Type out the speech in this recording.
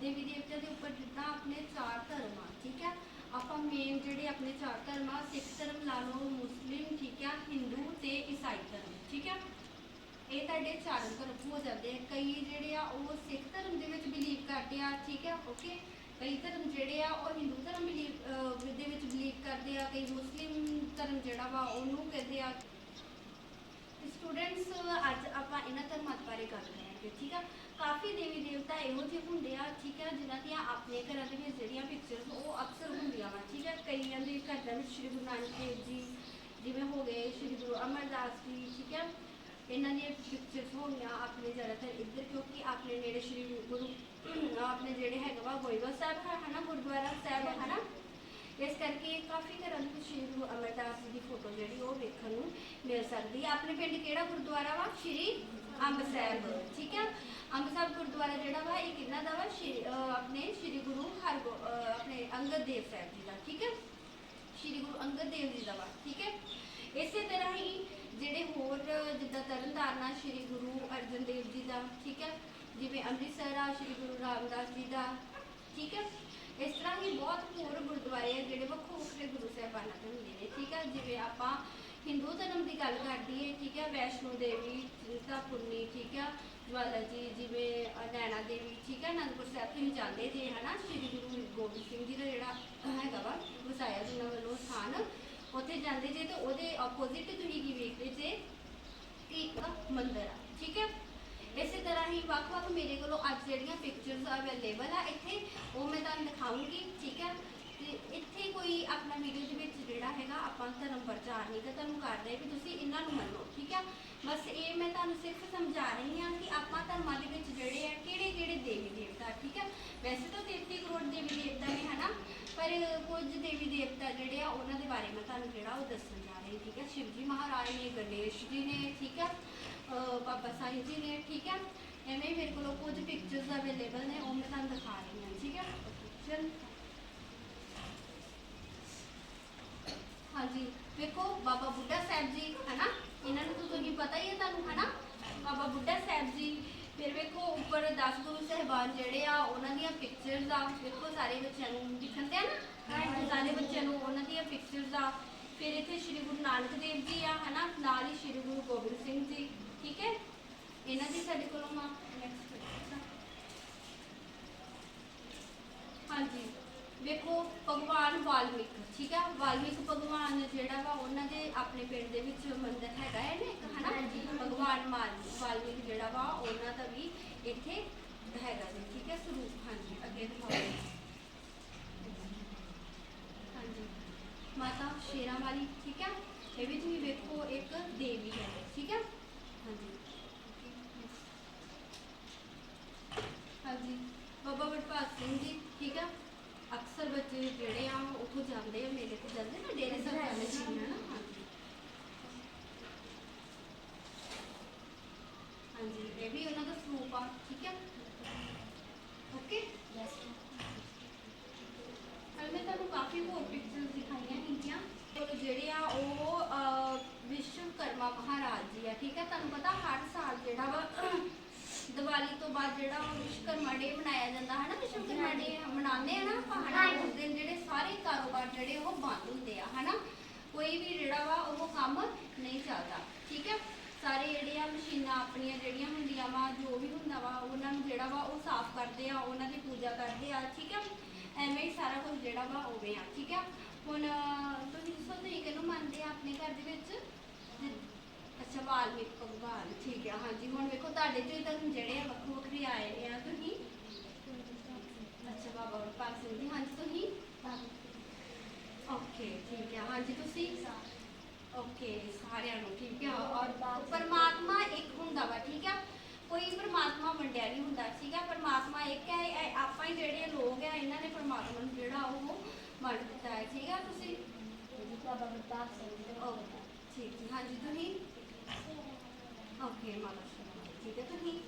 ਦੇਵੀ ਦੇਵਤਿਆਂ ਦੇ ਉੱਪਰ ਜਿੱਦਾਂ ਆਪਣੇ ਚਾਰ ਧਰਮ ਆ, ਠੀਕ ਹੈ ਆਪਾਂ ਮੇਨ ਜਿਹੜੇ ਆਪਣੇ ਚਾਰ ਧਰਮ ਆ, ਸਿੱਖ ਧਰਮ ਲਾ ਲਓ, ਮੁਸਲਿਮ, ਠੀਕ ਆ, ਹਿੰਦੂ ਤੇ ਇਸਾਈ ਧਰਮ, ਠੀਕ ਹੈ ਇਹ ਤੁਹਾਡੇ ਚਾਰ ਧਰਮ ਹੋ ਜਾਂਦੇ ਆ। ਕਈ ਜਿਹੜੇ ਆ, ਉਹ ਸਿੱਖ ਧਰਮ ਦੇ ਵਿੱਚ ਬਿਲੀਵ ਕਰਦੇ ਆ, ਠੀਕ ਹੈ ਓਕੇ ਕਈ ਧਰਮ ਜਿਹੜੇ ਆ, ਉਹ ਹਿੰਦੂ ਧਰਮ ਦੇ ਵਿੱਚ ਬਿਲੀਵ ਕਰਦੇ ਆ, ਕਈ ਮੁਸਲਿਮ ਧਰਮ ਜਿਹੜਾ ਵਾ, ਉਹਨੂੰ ਕਹਿੰਦੇ ਆ। ਸਟੂਡੈਂਟਸ ਅੱਜ ਆਪਾਂ ਇਹਨਾਂ ਧਰਮਾਂ ਬਾਰੇ ਗੱਲ ਕਰਾਂਗੇ ਠੀਕ ਆ? ਕਾਫੀ ਦੇਵੀ ਦੇਵਤਾ ਇਹੋ ਜਿਹੇ ਹੁੰਦੇ ਆ, ਠੀਕ ਆ, ਜਿਨ੍ਹਾਂ ਦੀਆਂ ਆਪਣੇ ਘਰਾਂ ਦੇ ਵਿੱਚ ਜਿਹੜੀਆਂ ਪਿਕਚਰਸ ਉਹ ਅਕਸਰ ਹੁੰਦੀਆਂ ਵਾ, ਠੀਕ ਆ? ਕਈਆਂ ਦੇ ਘਰਾਂ ਵਿੱਚ ਸ਼੍ਰੀ ਗੁਰੂ ਨਾਨਕ ਦੇਵ ਜੀ, ਜਿਵੇਂ ਹੋ ਗਏ ਸ਼੍ਰੀ ਗੁਰੂ ਅਮਰਦਾਸ ਜੀ, ਠੀਕ ਆ? ਇਹਨਾਂ ਦੀਆਂ ਪਿਕਚਰਸ ਹੋਣੀਆਂ ਆਪਣੇ ਜ਼ਿਆਦਾਤਰ ਇੱਧਰ, ਕਿਉਂਕਿ ਆਪਣੇ ਨੇੜੇ ਸ਼੍ਰੀ ਗੁਰੂ, ਆਪਣੇ ਜਿਹੜੇ ਹੈਗਾ ਵਾ ਗੋਇਵਾ ਸਾਹਿਬ ਹੈ, ਹਨਾ? ਗੁਰਦੁਆਰਾ ਸਾਹਿਬ ਹੈ, ਹਨਾ? ਇਸ ਕਰਕੇ ਕਾਫੀ ਘਰਾਂ ਦੇ ਸ਼੍ਰੀ ਗੁਰੂ ਅਮਰਦਾਸ ਜੀ ਦੀ ਫੋਟੋ ਜਿਹੜੀ ਉਹ ਵੇਖਣ ਨੂੰ ਮਿਲ ਸਕਦੀ ਹੈ ਆਪਣੇ ਪਿੰਡ ਕਿਹੜਾ ਗੁਰਦੁਆਰਾ ਵਾ? ਸ਼੍ਰੀ ਅੰਬ ਸਾਹਿਬ, ਠੀਕ ਹੈ? ਅੰਬ ਸਾਹਿਬ ਗੁਰਦੁਆਰਾ ਜਿਹੜਾ ਵਾ ਇਹ ਕਿੰਨਾ ਦਾ ਵਾ ਆਪਣੇ ਸ਼੍ਰੀ ਗੁਰੂ ਹਰਗੋ ਆਪਣੇ ਅੰਗਦ ਦੇਵ ਸਾਹਿਬ ਜੀ ਦਾ, ਠੀਕ ਹੈ? ਸ਼੍ਰੀ ਗੁਰੂ ਅੰਗਦ ਦੇਵ ਜੀ ਦਾ ਵਾ, ਠੀਕ ਹੈ? ਇਸੇ ਤਰ੍ਹਾਂ ਹੀ ਜਿਹੜੇ ਹੋਰ ਜਿੱਦਾਂ ਤਰਨਤਾਰਨਾ ਸ਼੍ਰੀ ਗੁਰੂ ਅਰਜਨ ਦੇਵ ਜੀ ਦਾ, ਠੀਕ ਹੈ? ਜਿਵੇਂ ਅੰਮ੍ਰਿਤਸਰ ਆ, ਸ਼੍ਰੀ ਗੁਰੂ ਰਾਮਦਾਸ ਜੀ ਦਾ, ਠੀਕ ਹੈ? ਇਸ ਤਰ੍ਹਾਂ ਹੀ ਬਹੁਤ ਹੋਰ ਗੁਰਦੁਆਰੇ ਆ ਜਿਹੜੇ ਵੱਖੋ ਵੱਖਰੇ ਗੁਰੂ ਸਾਹਿਬਾਨਾਂ ਦੇ ਹੁੰਦੇ ਨੇ, ਠੀਕ ਹੈ? ਜਿਵੇਂ ਆਪਾਂ ਹਿੰਦੂ ਧਰਮ ਦੀ ਗੱਲ ਠੀਕ ਹੈ ਵੈਸ਼ਨੋ ਦੇਵੀ ਚਿੰਤਪੁਰਨੀ ਠੀਕ ਹੈ ਜਵਾਲਾ ਜੀ ਜਿਵੇਂ ਨੈਣਾ ਦੇਵੀ, ਠੀਕ ਹੈ ਅਨੰਦਪੁਰ ਸਾਹਿਬ, ਤੁਸੀਂ ਜਾਂਦੇ ਜੇ, ਹਨਾ? ਸ਼੍ਰੀ ਗੁਰੂ ਗੋਬਿੰਦ ਸਿੰਘ ਜੀ ਦਾ ਜਿਹੜਾ ਹੈਗਾ ਵਾ ਵਸਾਇਆ ਜੀ ਉਹਨਾਂ ਵੱਲੋਂ ਸਥਾਨ, ਉੱਥੇ ਜਾਂਦੇ ਜੇ ਤੇ ਉਹਦੇ ਆਪੋਜ਼ਿਟ ਤੁਸੀਂ ਕੀ ਵੇਖਦੇ ਜੇ? ਕਿ ਇੱਕ ਮੰਦਿਰ ਆ, ਠੀਕ ਹੈ ਇਸੇ ਤਰ੍ਹਾਂ ਹੀ ਵੱਖ-ਵੱਖ ਮੇਰੇ ਕੋਲੋਂ ਅੱਜ ਜਿਹੜੀਆਂ ਪਿਕਚਰਸ ਅਵੇਲੇਬਲ ਆ ਇੱਥੇ, ਉਹ ਮੈਂ ਤੁਹਾਨੂੰ ਦਿਖਾਉਂਗੀ, ਠੀਕ ਹੈ ਇੱਥੇ ਕੋਈ ਆਪਣਾ ਵੀਡੀਓ ਦੇ ਵਿੱਚ ਜਿਹੜਾ ਹੈਗਾ, ਆਪਾਂ ਧਰਮ ਪ੍ਰਚਾਰ ਨਹੀਂ ਤਾਂ ਤੁਹਾਨੂੰ ਕਰਦੇ ਵੀ ਤੁਸੀਂ ਇਹਨਾਂ ਨੂੰ ਮੰਨੋ, ਠੀਕ ਹੈ ਬਸ ਇਹ ਮੈਂ ਤੁਹਾਨੂੰ ਸਿਰਫ ਸਮਝਾ ਰਹੀ ਹਾਂ ਕਿ ਆਪਾਂ ਧਰਮਾਂ ਦੇ ਵਿੱਚ ਜਿਹੜੇ ਆ ਕਿਹੜੇ ਕਿਹੜੇ ਦੇਵੀ ਦੇਵਤਾ ਠੀਕ ਹੈ ਵੈਸੇ ਤਾਂ 33 ਕਰੋੜ ਦੇਵੀ ਦੇਵਤਾ ਨੇ, ਹਨਾ? ਪਰ ਕੁਝ ਦੇਵੀ ਦੇਵਤਾ ਜਿਹੜੇ ਆ, ਉਹਨਾਂ ਦੇ ਬਾਰੇ ਮੈਂ ਤੁਹਾਨੂੰ ਜਿਹੜਾ ਉਹ ਦੱਸਣ ਜਾ ਰਹੀ ਠੀਕ ਹੈ ਸ਼ਿਵ ਜੀ ਮਹਾਰਾਜ ਨੇ, ਗਣੇਸ਼ ਜੀ ਨੇ, ਠੀਕ ਹੈ ਬਾਬਾ ਸਾਹਿਬ ਜੀ ਨੇ, ਠੀਕ ਹੈ ਐਵੇਂ ਮੇਰੇ ਕੋਲ ਕੁਝ ਪਿਕਚਰਸ ਅਵੇਲੇਬਲ ਨੇ, ਉਹ ਮੈਂ ਤੁਹਾਨੂੰ ਦਿਖਾ ਰਹੀ ਹਾਂ, ਠੀਕ ਹੈ ਚਲ ਹਾਂਜੀ ਵੇਖੋ ਬਾਬਾ ਬੁੱਢਾ ਸਾਹਿਬ ਜੀ, ਹਨਾ? ਇਹਨਾਂ ਨੂੰ ਤਾਂ ਤੁਸੀਂ ਪਤਾ ਹੀ ਹੈ ਤੁਹਾਨੂੰ, ਹਨਾ? ਬਾਬਾ ਬੁੱਢਾ ਸਾਹਿਬ ਜੀ, ਫਿਰ ਵੇਖੋ, ਉੱਪਰ 10 ਗੁਰੂ ਸਹਿਬਾਨ ਜਿਹੜੇ ਆ, ਉਹਨਾਂ ਦੀਆਂ ਪਿਕਚਰਸ ਆ, ਵੇਖੋ ਸਾਰੇ ਬੱਚਿਆਂ ਨੂੰ ਦਿਖਣ ਆ ਨਾ? ਸਾਰੇ ਬੱਚਿਆਂ ਨੂੰ ਉਹਨਾਂ ਦੀਆਂ ਪਿਕਚਰਸ ਆ। ਫਿਰ ਇੱਥੇ ਸ਼੍ਰੀ ਗੁਰੂ ਨਾਨਕ ਦੇਵ ਜੀ ਆ, ਹਨਾ? ਨਾਲ ਹੀ ਸ਼੍ਰੀ ਗੁਰੂ ਗੋਬਿੰਦ ਸਿੰਘ ਜੀ, ਠੀਕ ਹੈ? ਇਹਨਾਂ ਦੀ ਸਾਡੇ ਕੋਲੋਂ ਮਾ ਨੈਕਸਟ ਹਾਂਜੀ ਵੇਖੋ ਭਗਵਾਨ ਵਾਲਮੀਕ ਠੀਕ ਹੈ ਵਾਲਮੀਕ ਭਗਵਾਨ ਜਿਹੜਾ ਵਾ ਉਹਨਾਂ ਦੇ ਆਪਣੇ ਪਿੰਡ ਦੇ ਵਿੱਚ ਮੰਦਿਰ ਹੈਗਾ ਹੈ ਨਾ ਇੱਕ ਹਨਾ? ਭਗਵਾਨ ਵਾਲਮੀਕ ਜਿਹੜਾ ਵਾ ਉਹਨਾਂ ਦਾ ਵੀ ਇੱਥੇ ਹੈਗਾ ਜੀ ਠੀਕ ਹੈ ਸਰੂਪ ਹਾਂਜੀ ਅੱਗੇ ਦਿਖਾਓ। ਹਾਂਜੀ। ਮਾਤਾ ਸ਼ੇਰਾਂ ਵਾਲੀ ਠੀਕ ਹੈ ਇਹ ਵੀ ਤੁਸੀਂ ਵੇਖੋ ਇੱਕ ਦੇਵੀ ਹੈ ਠੀਕ ਹੈ ਹਾਂਜੀ। ਹਾਂਜੀ। ਬਾਬਾ ਵਡਭਾਗ ਸਿੰਘ ਜੀ ਠੀਕ ਹੈ ਅਕਸਰ ਬੱਚੇ ਜਿਹੜੇ ਆ ਉਹ ਉੱਥੋਂ ਜਾਂਦੇ ਆ ਮੇਲੇ ਤੇ ਜਾਂਦੇ ਨਾ ਡੇਰੇ ਸਾਹਿਬ ਜਾਂਦੇ ਸੀ ਨਾ ਹਾਂਜੀ ਹਾਂਜੀ ਇਹ ਵੀ ਉਹਨਾਂ ਦਾ ਸਰੂਪ ਆ ਠੀਕ ਹੈ ਓਕੇ ਕੱਲ ਮੈਂ ਤੁਹਾਨੂੰ ਕਾਫੀ ਹੋਰ ਪਿਕਚਰਸ ਦਿਖਾਈਆਂ ਹੈਗੀਆਂ। ਜਿਹੜੇ ਆ ਉਹ ਵਿਸ਼ਵਕਰਮਾ ਮਹਾਰਾਜ ਜੀ ਆ ਠੀਕ ਹੈ ਤੁਹਾਨੂੰ ਪਤਾ ਹਰ ਸਾਲ ਜਿਹੜਾ ਵਾ ਦੀਵਾਲੀ ਤੋਂ ਬਾਅਦ ਜਿਹੜਾ ਵਿਸ਼ਵਕਰਮਾ ਡੇ ਮਨਾਇਆ ਜਾਂਦਾ ਹੈ ਨਾ ਵਿਸ਼ਵਕਰਮਾ ਡੇ ਮਨਾਉਂਦੇ ਆ ਨਾ ਆਪਾਂ ਹਨਾ ਉਸ ਦਿਨ ਜਿਹੜੇ ਸਾਰੇ ਕਾਰੋਬਾਰ ਜਿਹੜੇ ਉਹ ਬੰਦ ਹੁੰਦੇ ਆ ਹਨਾ। ਕੋਈ ਵੀ ਜਿਹੜਾ ਵਾ ਉਹ ਕੰਮ ਨਹੀਂ ਚੱਲਦਾ ਠੀਕ ਹੈ? ਸਾਰੇ ਜਿਹੜੇ ਆ ਮਸ਼ੀਨਾਂ ਆਪਣੀਆਂ ਜਿਹੜੀਆਂ ਹੁੰਦੀਆਂ ਵਾ ਜੋ ਵੀ ਹੁੰਦਾ ਵਾ ਉਹਨਾਂ ਨੂੰ ਜਿਹੜਾ ਵਾ ਉਹ ਸਾਫ਼ ਕਰਦੇ ਆ ਉਹਨਾਂ ਦੀ ਪੂਜਾ ਕਰਦੇ ਆ ਠੀਕ ਹੈ? ਐਵੇਂ ਹੀ ਸਾਰਾ ਕੁਝ ਜਿਹੜਾ ਵਾ ਉਵੇਂ ਆ ਠੀਕ ਹੈ? ਹੁਣ ਤੁਸੀਂ ਦੱਸੋ ਤੁਸੀਂ ਕਿਹਨੂੰ ਮੰਨਦੇ ਆ ਆਪਣੇ ਘਰ ਦੇ ਵਿੱਚ? ਅੱਛਾ ਵਾਲਮੀਕ ਭਗਵਾਨ ਠੀਕ ਹੈ ਹਾਂਜੀ। ਹੁਣ ਵੇਖੋ ਤੁਹਾਡੇ ਚੋਂ ਹੀ ਤਾਂ ਜਿਹੜੇ ਆ ਵੱਖੋ ਵੱਖਰੇ ਆਏ ਆ ਤੁਸੀਂ ਅੱਛਾ ਬਾਬਾ ਵਡਭਾਗ ਸਿੰਘ ਜੀ ਹਾਂਜੀ ਤੁਸੀਂ ਓਕੇ ਠੀਕ ਹੈ ਹਾਂਜੀ ਤੁਸੀਂ ਓਕੇ ਸਾਰਿਆਂ ਨੂੰ ਠੀਕ ਹੈ ਔਰ ਪਰਮਾਤਮਾ ਇੱਕ ਹੁੰਦਾ ਵਾ ਠੀਕ ਹੈ? ਕੋਈ ਪਰਮਾਤਮਾ ਵੰਡਿਆ ਨਹੀਂ ਹੁੰਦਾ ਠੀਕ ਹੈ? ਪਰਮਾਤਮਾ ਇੱਕ ਹੈ ਇਹ ਆਪਾਂ ਹੀ ਜਿਹੜੇ ਲੋਕ ਆ ਇਹਨਾਂ ਨੇ ਪਰਮਾਤਮਾ ਨੂੰ ਜਿਹੜਾ ਉਹ ਵੰਡ ਦਿੱਤਾ ਹੈ ਠੀਕ ਹੈ? ਤੁਸੀਂ ਹੈ ਤੁਸੀਂ ਓਕੇ ਮਾਤਾ ਸ਼ਰਮਾ ਠੀਕ ਹੈ ਹਾਂਜੀ ਤੁਸੀਂ? ਓਕੇ ਹਾਂਜੀ ਠੀਕ ਹੈ ਤੁਸੀਂ?